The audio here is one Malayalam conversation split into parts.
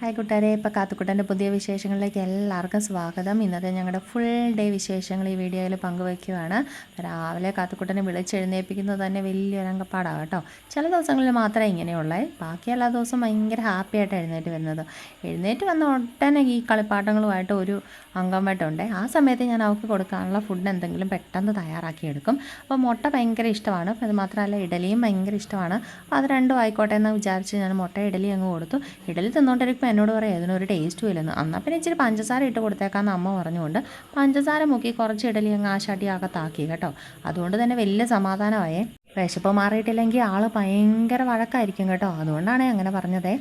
ഹായ് കൂട്ടുകാരെ ഇപ്പോൾ കാത്തുക്കുട്ടന്റെ പുതിയ വിശേഷങ്ങളിലേക്ക് എല്ലാവർക്കും സ്വാഗതം. ഇന്നത്തെ ഞങ്ങളുടെ ഫുൾ ഡേ വിശേഷങ്ങൾ ഈ വീഡിയോയിൽ പങ്കുവയ്ക്കുകയാണ് രാവിലെ കാത്തുക്കുട്ടനെ വിളിച്ചെഴുന്നേൽപ്പിക്കുന്നത് തന്നെ വലിയൊരു അംഗപ്പാടാണ് കേട്ടോ. ചില ദിവസങ്ങളിൽ മാത്രമേ ഇങ്ങനെയുള്ളേ. ബാക്കി എല്ലാ ദിവസവും ഭയങ്കര ഹാപ്പി ആയിട്ട് എഴുന്നേറ്റ് വരുന്നത്. എഴുന്നേറ്റ് വന്ന ഉടനെ ഈ കളിപ്പാട്ടങ്ങളുമായിട്ട് ഒരു അംഗമായിട്ടുണ്ട്. ആ സമയത്ത് ഞാൻ അവൾക്ക് കൊടുക്കാനുള്ള ഫുഡ് എന്തെങ്കിലും പെട്ടെന്ന് തയ്യാറാക്കി എടുക്കും. അപ്പോൾ മുട്ട ഭയങ്കര ഇഷ്ടമാണ്. അത് മാത്രമല്ല ഇഡലിയും ഭയങ്കര ഇഷ്ടമാണ്. അപ്പോൾ അത് രണ്ടും ആയിക്കോട്ടെ എന്ന് വിചാരിച്ച് ഞാൻ മുട്ട ഇഡലി അങ്ങ് കൊടുത്തു. ഇഡലി തിന്നുകൊണ്ടിരിക്കുമ്പോൾ എന്നോട് പറയാം ഇതിനൊരു ടേസ്റ്റും ഇല്ലെന്ന്. അന്നാ പിന്നെ ഇച്ചിരി പഞ്ചസാര ഇട്ട് കൊടുത്തേക്കാന്ന് അമ്മ പറഞ്ഞുകൊണ്ട് പഞ്ചസാര മുക്കി കുറച്ച് ഇഡലി അങ്ങ് ആശാട്ടി അകത്താക്കി കേട്ടോ. അതുകൊണ്ട് തന്നെ വലിയ സമാധാനമായേ. വിശപ്പ് മാറിയിട്ടില്ലെങ്കിൽ ആൾ ഭയങ്കര വഴക്കായിരിക്കും കേട്ടോ. അതുകൊണ്ടാണ് അങ്ങനെ പറഞ്ഞത്.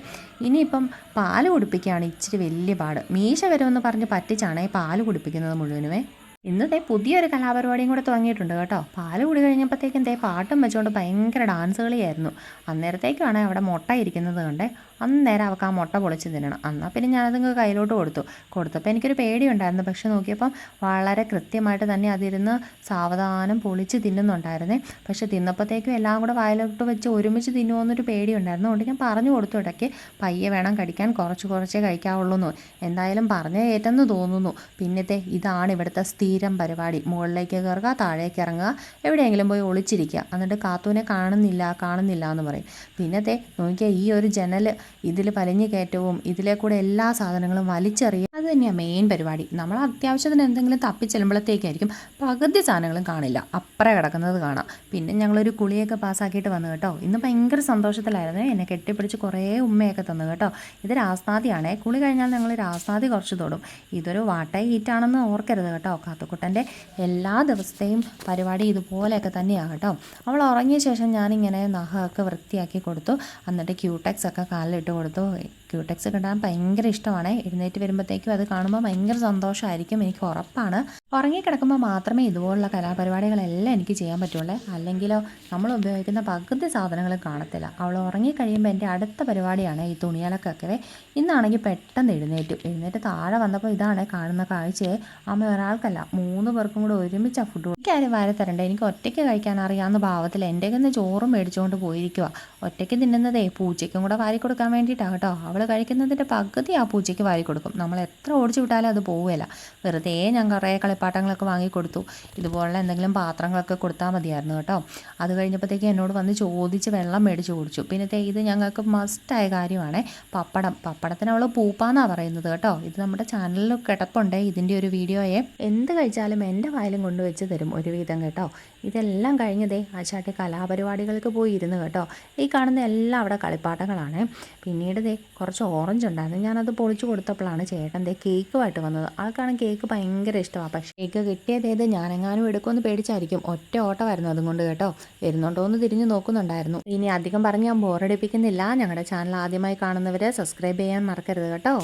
ഇനിയിപ്പം പാൽ കുടിപ്പിക്കുകയാണ് ഇച്ചിരി വലിയ പാട്. മീശ വരുമെന്ന് പറഞ്ഞ് പറ്റിച്ചാണ് ഈ പാൽ കുടിപ്പിക്കുന്നത് മുഴുവനുമേ. ഇന്നത്തെ പുതിയൊരു കലാപരിപാടിയും കൂടെ തുടങ്ങിയിട്ടുണ്ട് കേട്ടോ. പാൽ കൂടി കഴിഞ്ഞപ്പോഴത്തേക്കും ദേ പാട്ടും വെച്ചുകൊണ്ട് ഭയങ്കര ഡാൻസ് കളിയായിരുന്നു. അന്നേരത്തേക്കാണ് അവിടെ മുട്ട ഇരിക്കുന്നത് കണ്ടേ. അന്നേരം അവൾക്ക് ആ മുട്ട പൊളിച്ച് തിന്നണം. എന്നാൽ പിന്നെ ഞാനതിങ്ങ് കയ്യിലോട്ട് കൊടുത്തു. കൊടുത്തപ്പോൾ എനിക്കൊരു പേടിയുണ്ടായിരുന്നു. പക്ഷെ നോക്കിയപ്പം വളരെ കൃത്യമായിട്ട് തന്നെ അതിരുന്ന് സാവധാനം പൊളിച്ച് തിന്നുന്നുണ്ടായിരുന്നേ. പക്ഷെ തിന്നപ്പോഴത്തേക്കും എല്ലാം കൂടെ വായിലോട്ട് വെച്ച് ഒരുമിച്ച് തിന്നുമെന്നൊരു പേടിയുണ്ടായിരുന്നു. അതുകൊണ്ട് ഞാൻ പറഞ്ഞു കൊടുത്തു. ഇടയ്ക്ക് പയ്യെ വേണം കടിക്കാൻ. കുറച്ച് കുറച്ചേ കഴിക്കാവുള്ളൂ എന്തായാലും പറഞ്ഞേ ഏറ്റെന്ന് തോന്നുന്നു. പിന്നത്തെ ഇതാണ് ഇവിടുത്തെ സ്ഥിരം പരിപാടി. മുകളിലേക്ക് കയറുക താഴേക്ക് ഇറങ്ങുക എവിടെയെങ്കിലും പോയി ഒളിച്ചിരിക്കുക. എന്നിട്ട് കാത്തൂനെ കാണുന്നില്ല കാണുന്നില്ല എന്ന് പറയും. പിന്നത്തെ നോക്കിയാൽ ഈ ഒരു ജനൽ ഇതിൽ വലിഞ്ഞു കയറ്റവും ഇതിലെ കൂടെ എല്ലാ സാധനങ്ങളും വലിച്ചെറിയും. അത് തന്നെയാണ് മെയിൻ പരിപാടി. നമ്മൾ അത്യാവശ്യത്തിന് എന്തെങ്കിലും തപ്പി ചെല്ലുമ്പോഴത്തേക്കായിരിക്കും പകുതി സാധനങ്ങളും കാണില്ല. അപ്പുറം കിടക്കുന്നത് കാണാം. പിന്നെ ഞങ്ങളൊരു കുളിയൊക്കെ പാസ്സാക്കിയിട്ട് വന്നു കേട്ടോ. ഇന്ന് ഭയങ്കര സന്തോഷത്തിലായിരുന്നു. എന്നെ കെട്ടിപ്പിടിച്ച് കുറേ ഉമ്മയൊക്കെ തന്നു കേട്ടോ. ഇത് രാസ്താദിയാണേ കുളി കഴിഞ്ഞാൽ ഞങ്ങൾ രാസ്താദി കുറച്ച് തൊടും. ഇതൊരു വാട്ടൈ ഹീറ്റാണെന്ന് ഓർക്കരുത് കേട്ടോ. കാത്തുക്കുട്ടന്റെ എല്ലാ ദിവസത്തെയും പരിപാടി ഇതുപോലെയൊക്കെ തന്നെയാണ് കേട്ടോ. അവൾ ഉറങ്ങിയ ശേഷം ഞാനിങ്ങനെ നഖമൊക്കെ വൃത്തിയാക്കി കൊടുത്തു. എന്നിട്ട് ക്യൂടെക്സ് ഒക്കെ കാലിലിട്ട് കൊടുത്തു. ക്യൂടെക്സ് കിട്ടാൻ ഭയങ്കര ഇഷ്ടമാണ്. എഴുന്നേറ്റ് വരുമ്പോഴത്തേക്കും അത് കാണുമ്പോൾ ഭയങ്കര സന്തോഷമായിരിക്കും. എനിക്ക് ഉറപ്പാണ്. ഉറങ്ങിക്കിടക്കുമ്പോൾ മാത്രമേ ഇതുപോലുള്ള കലാപരിപാടികളെല്ലാം എനിക്ക് ചെയ്യാൻ പറ്റുള്ളൂ. അല്ലെങ്കിലോ നമ്മൾ ഉപയോഗിക്കുന്ന പകുതി സാധനങ്ങൾ കാണത്തില്ല. അവൾ ഉറങ്ങിക്കഴിയുമ്പോൾ എന്റെ അടുത്ത പരിപാടിയാണ് ഈ തുണിയലക്കൊക്കെ. ഇന്നാണെങ്കിൽ പെട്ടെന്ന് എഴുന്നേറ്റു. എഴുന്നേറ്റ് താഴെ വന്നപ്പോൾ ഇതാണ് കാണുന്ന കാഴ്ചയെ അമ്മ ഒരാൾക്കല്ല മൂന്ന് പേർക്കും കൂടെ ഒരുമിച്ച് ആ ഫുഡ് എനിക്കാരും വാരി തരണ്ട. എനിക്ക് ഒറ്റയ്ക്ക് കഴിക്കാൻ അറിയാവുന്ന ഭാവത്തിൽ എന്റെ കയ്യിൽ ചോറും മേടിച്ചുകൊണ്ട് പോയിരിക്കുക ഒറ്റയ്ക്ക് തിന്നുന്നതേ പൂച്ചയ്ക്കും കൂടെ വാരി കൊടുക്കാൻ വേണ്ടിയിട്ടാണ് കേട്ടോ. അവൾ കഴിക്കുന്നതിന്റെ പകുതി ആ പൂച്ചയ്ക്ക് വാരി കൊടുക്കും. നമ്മൾ എത്ര ഓടിച്ചു വിട്ടാലും അത് പോവുകയില്ല വെറുതെ ഞാൻ കുറേ കളിപ്പാട്ടങ്ങളൊക്കെ വാങ്ങിക്കൊടുത്തു ഇതുപോലുള്ള എന്തെങ്കിലും പാത്രങ്ങളൊക്കെ കൊടുത്താൽ മതിയായിരുന്നു കേട്ടോ. അത് കഴിഞ്ഞപ്പോഴത്തേക്ക് എന്നോട് വന്ന് ചോദിച്ച് വെള്ളം മേടിച്ച് കുടിച്ചു. പിന്നെ ഇത് ഞങ്ങൾക്ക് മസ്റ്റായ കാര്യമാണ് പപ്പടം. പപ്പടത്തിന് അവൾ പൂപ്പാന്നാണ് പറയുന്നത് കേട്ടോ. ഇത് നമ്മുടെ ചാനലിൽ കിടപ്പുണ്ട് ഇതിന്റെ ഒരു വീഡിയോയെ. എന്ത് കഴിച്ചാലും എന്റെ വായിലും കൊണ്ടുവച്ച് തരും ഒരുവിധം കേട്ടോ. ഇതെല്ലാം കഴിഞ്ഞതേ ആ ചാട്ടി കലാപരിപാടികൾക്ക് പോയി ഇരുന്ന് കേട്ടോ. ഈ കാണുന്ന എല്ലാം അവിടെ കളിപ്പാട്ടങ്ങളാണ്. പിന്നീട് ദേ കുറച്ച് ഓറഞ്ച് ഉണ്ടായിരുന്നു. ഞാനത് പൊളിച്ചു കൊടുത്തപ്പോഴാണ് ചേട്ടൻ ദേ കേക്കുമായിട്ട് വന്നത്. ആൾക്കാണ് കേക്ക് ഭയങ്കര ഇഷ്ടമാണ് പക്ഷേ കേക്ക് കിട്ടിയതേത് ഞാനെങ്ങാനും എടുക്കുമെന്ന് പേടിച്ചായിരിക്കും. ഒറ്റ ഓട്ടമായിരുന്നു അതും കൊണ്ട് കേട്ടോ. വരുന്നുണ്ടോ എന്ന് തിരിഞ്ഞു നോക്കുന്നുണ്ടായിരുന്നു. ഇനി അധികം പറഞ്ഞ് ഞാൻ ബോറടിപ്പിക്കുന്നില്ല ഞങ്ങളുടെ ചാനൽ ആദ്യമായി കാണുന്നവരെ സബ്സ്ക്രൈബ് ചെയ്യാൻ മറക്കരുത് കേട്ടോ.